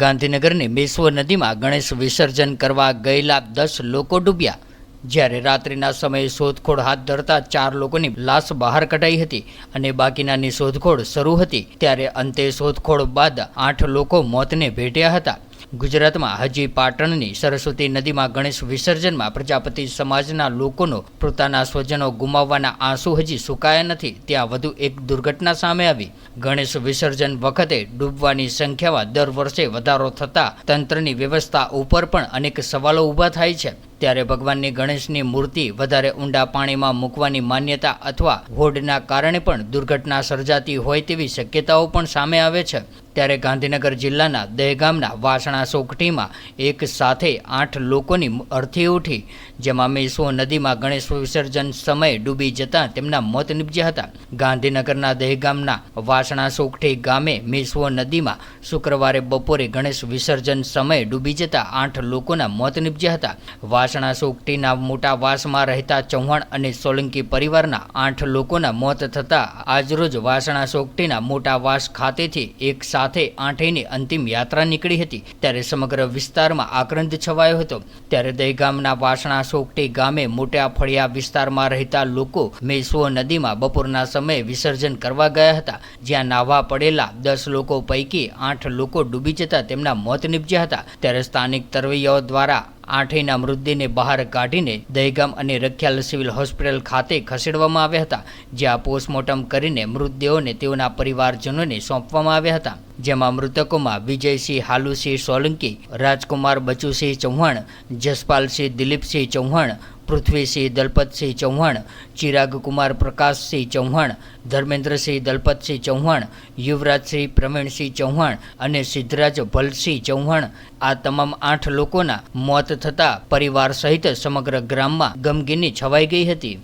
ગાંધીનગરની મેસવો નદીમાં ગણેશ વિસર્જન કરવા ગયેલા દસ લોકો ડૂબ્યા. જ્યારે રાત્રિના સમયે શોધખોળ હાથ ધરતા ચાર લોકોની લાશ બહાર કઢાઈ હતી અને બાકીનાની શોધખોળ શરૂ હતી, ત્યારે અંતે શોધખોળ બાદ આઠ લોકો મોતને ભેટ્યા હતા. ગુજરાતમાં હજી પાટણની સરસ્વતી નદીમાં ગણેશ વિસર્જનમાં પ્રજાપતિ સમાજના લોકોનો પોતાના સ્વજનો ગુમાવવાના આંસુ હજી સુકાયા નથી. ત્યાં વધુ એક દુર્ઘટના સામે આવી. ગણેશ વિસર્જન વખતે ડૂબવાની સંખ્યામાં દર વર્ષે વધારો થતાં તંત્રની વ્યવસ્થા ઉપર પણ અનેક સવાલો ઊભા થાય છે. ત્યારે ભગવાનની ગણેશની મૂર્તિ વધારે ઊંડા પાણીમાં મૂકવાની માન્યતા અથવા હોડના કારણે પણ દુર્ઘટના સર્જાતી હોય તેવી શક્યતાઓ પણ સામે આવે છે. ત્યારે ગાંધીનગર જિલ્લાના દહેગામના વાસણા સોકટીમાં એક સાથે આઠ લોકોની અર્થી ઉઠી, જેમાં મેસો નદીમાં ગણેશ વિસર્જન સમયે ડૂબી જતાં તેમના મોત નીપજ્યા હતા. ગાંધીનગરના દહેગામના વાસણા સોકઠી ગામે મેસવો નદીમાં શુક્રવારે બપોરે ગણેશ વિસર્જન સમયે ડૂબી જતાં આઠ લોકોના મોત નીપજ્યા હતા. વાસણા સોકટીના મોટા વાસમાં રહેતા ચૌહાણ અને સોલંકી પરિવારના આઠ લોકોના મોત થતાં આજરોજ વાસણા સોકટીના મોટા વાસ ખાતેથી એક સાથે આઠેયની અંતિમ યાત્રા નીકળી હતી. ત્યારે સમગ્ર વિસ્તારમાં આક્રંદ છવાયો હતો. ત્યારે દહેગામના વાસણા સોકટી ગામે મોટા ફળિયા વિસ્તારમાં રહેતા લોકો મેસવો નદીમાં બપોરના સમયે વિસર્જન કરવા ગયા હતા. જ્યાં નાહવા પડેલા દસ લોકો પૈકી આઠ લોકો ડૂબી જતા તેમના મોત નીપજ્યા હતા. ત્યારે સ્થાનિક તરવૈયાઓ દ્વારા આઠેયના મૃતદેહને બહાર કાઢીને દહેગામ અને રખિયાલ સિવિલ હોસ્પિટલ ખાતે ખસેડવામાં આવ્યા હતા, જ્યાં પોસ્ટમોર્ટમ કરીને મૃતદેહોને તેઓના પરિવારજનોને સોંપવામાં આવ્યા હતા. જેમાં મૃતકોમાં વિજયસિંહ હાલુસિંહ સોલંકી, રાજકુમાર બચુસિંહ ચૌહાણ, જસપાલસિંહ દિલીપસિંહ ચૌહાણ, પૃથ્વીસિંહ દલપતસિંહ ચૌહાણ, ચિરાગ કુમાર પ્રકાશસિંહ ચૌહાણ, ધર્મેન્દ્રસિંહ દલપતસિંહ ચૌહાણ, યુવરાજસિંહ પ્રવીણસિંહ ચૌહાણ અને સિદ્ધરાજ ભલસિંહ ચૌહાણ. આ તમામ આઠ લોકોના મોત થતાં પરિવાર સહિત સમગ્ર ગ્રામમાં ગમગીની છવાઈ ગઈ હતી.